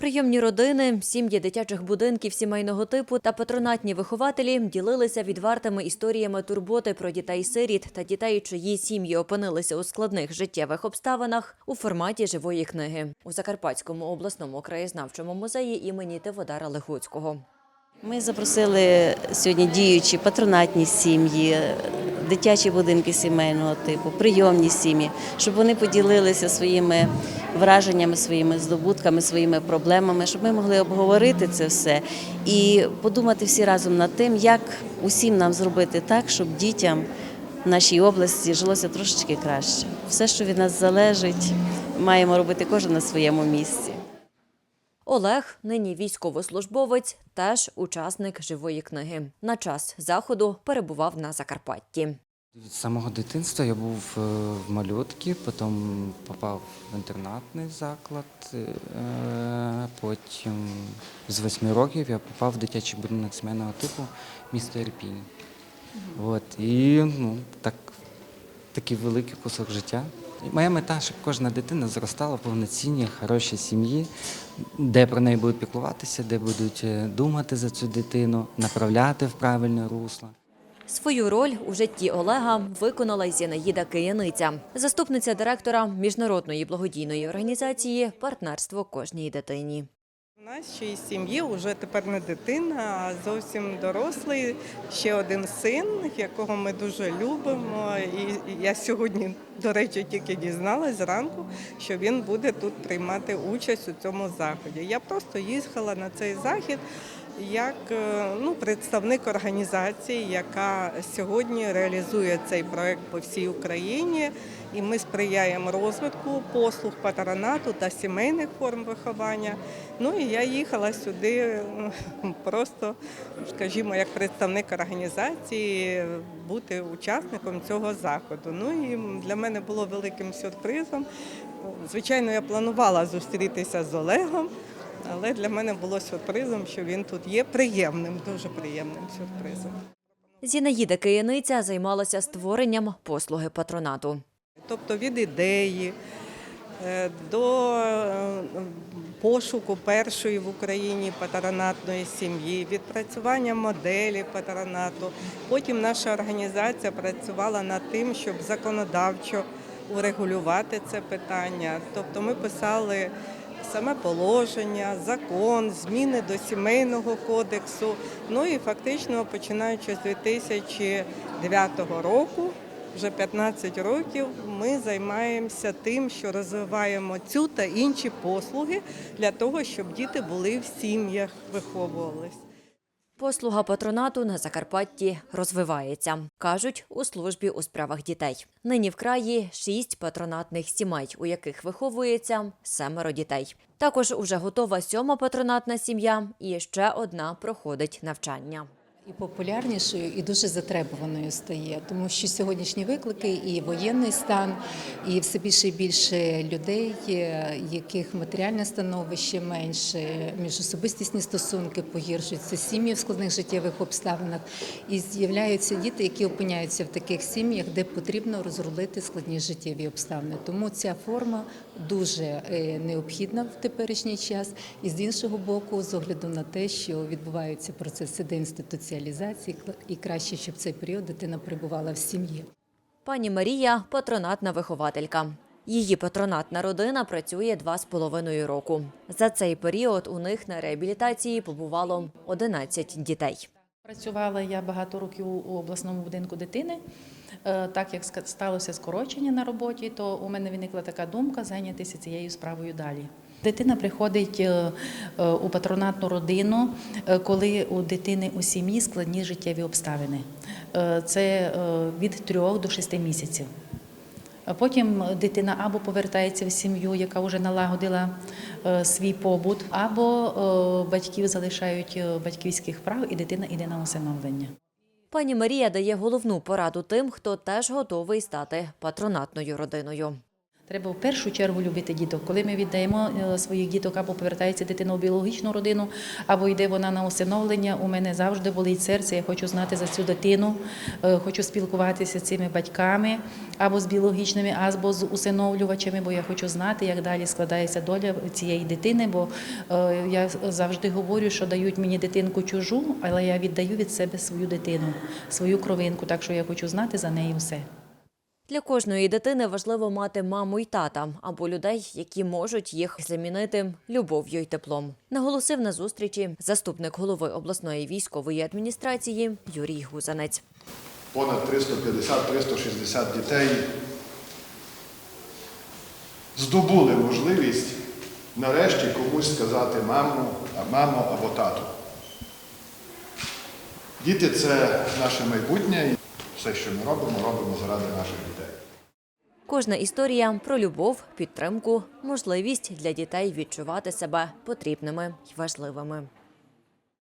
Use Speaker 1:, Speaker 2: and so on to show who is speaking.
Speaker 1: Прийомні родини, сім'ї дитячих будинків сімейного типу та патронатні вихователі ділилися відвертими історіями турботи про дітей-сиріт та дітей, чиї сім'ї опинилися у складних життєвих обставинах у форматі живої книги у Закарпатському обласному краєзнавчому музеї імені Тиводара Легуцького.
Speaker 2: Ми запросили сьогодні діючі патронатні сім'ї, дитячі будинки сімейного типу, прийомні сім'ї, щоб вони поділилися своїми враженнями, своїми здобутками, своїми проблемами, щоб ми могли обговорити це все і подумати всі разом над тим, як усім нам зробити так, щоб дітям в нашій області жилося трошечки краще. Все, що від нас залежить, маємо робити кожен на своєму місці.
Speaker 1: Олег, нині військовослужбовець, теж учасник живої книги. На час заходу перебував на Закарпатті.
Speaker 3: Від самого дитинства я був е, в малютці, потім попав в інтернатний заклад. е, Потім з восьми років я попав в дитячий будинок сімейного типу місто Ірпінь. От, і ну, так, такий великий кусок життя. Моя мета, щоб кожна дитина зростала в повноцінній, хорошій сім'ї, де про неї будуть піклуватися, де будуть е, думати за цю дитину, направляти в правильне русло.
Speaker 1: Свою роль у житті Олега виконала Зінаїда Кияниця, заступниця директора міжнародної благодійної організації Партнерство кожній дитині.
Speaker 4: У нас ще й сім'ї вже тепер не дитина, а зовсім дорослий, ще один син, якого ми дуже любимо. І я сьогодні, до речі, тільки дізналась зранку, що він буде тут приймати участь у цьому заході. Я просто їхала на цей захід як е, ну, представник організації, яка сьогодні реалізує цей проект по всій Україні. І ми сприяємо розвитку послуг патронату та сімейних форм виховання. Ну і я їхала сюди просто, скажімо, як представник організації, бути учасником цього заходу. Ну і для мене було великим сюрпризом. Звичайно, я планувала зустрітися з Олегом. Але для мене було сюрпризом, що він тут є приємним, дуже приємним сюрпризом.
Speaker 1: Зінаїда Кияниця займалася створенням послуги патронату.
Speaker 4: Тобто від ідеї е, до е, пошуку першої в Україні патронатної сім'ї, відпрацювання моделі патронату. Потім наша організація працювала над тим, щоб законодавчо урегулювати це питання. Тобто ми писали саме положення, закон, зміни до сімейного кодексу. Ну і фактично починаючи з 2009 року. Вже 15 років ми займаємося тим, що розвиваємо цю та інші послуги для того, щоб діти були в сім'ях, виховувались.
Speaker 1: Послуга патронату на Закарпатті розвивається, кажуть у службі у справах дітей. Нині в краї шість патронатних сімей, у яких виховується семеро дітей. Також уже готова сьома патронатна сім'я, і ще одна проходить навчання.
Speaker 5: І популярнішою, і дуже затребуваною стає, тому що сьогоднішні виклики, і воєнний стан, і все більше і більше людей, е, яких матеріальне становище менше, міжособистісні стосунки погіршуються, сім'ї в складних життєвих обставинах, і з'являються діти, які опиняються в таких сім'ях, де потрібно розрулити складні життєві обставини. Тому ця форма дуже е, необхідна в теперішній час. І з іншого боку, з огляду на те, що відбуваються процеси деінституціалізації, і краще, щоб цей період дитина перебувала в сім'ї.
Speaker 1: Пані Марія патронатна вихователька. Її патронатна родина працює два з половиною року. За цей період у них на реабілітації побувало 11 дітей.
Speaker 6: Працювала я багато років у обласному будинку дитини. Е, Так як сталося скорочення на роботі, то у мене виникла така думка зайнятися цією справою далі. Дитина приходить е, е, у патронатну родину, коли у дитини у сім'ї складні життєві обставини. Це від трьох до шести місяців. Потім дитина або повертається в сім'ю, яка вже налагодила свій побут, або батьків залишають батьківських прав, і дитина йде на усиновлення.
Speaker 1: Пані Марія дає головну пораду тим, хто теж готовий стати патронатною родиною.
Speaker 6: Треба в першу чергу любити діток. Коли ми віддаємо е, своїх діток, або повертається дитина в біологічну родину, або йде вона на усиновлення, у мене завжди болить серце. Я хочу знати за цю дитину, е, хочу спілкуватися з цими батьками, або з біологічними, або з усиновлювачами, бо я хочу знати, як далі складається доля цієї дитини. Бо е, я завжди говорю, що дають мені дитинку чужу, але я віддаю від себе свою дитину, свою кровинку. Так що я хочу знати за неї все.
Speaker 1: Для кожної дитини важливо мати маму й тата або людей, які можуть їх замінити любов'ю й теплом. Наголосив на зустрічі заступник голови обласної військової адміністрації Юрій Гузанець.
Speaker 7: понад 350-360 дітей здобули можливість нарешті комусь сказати маму, а мамо або тату. Діти це наше майбутнє. І Все, що ми робимо, робимо заради наших дітей.
Speaker 1: Кожна історія про любов, підтримку, можливість для дітей відчувати себе потрібними й важливими.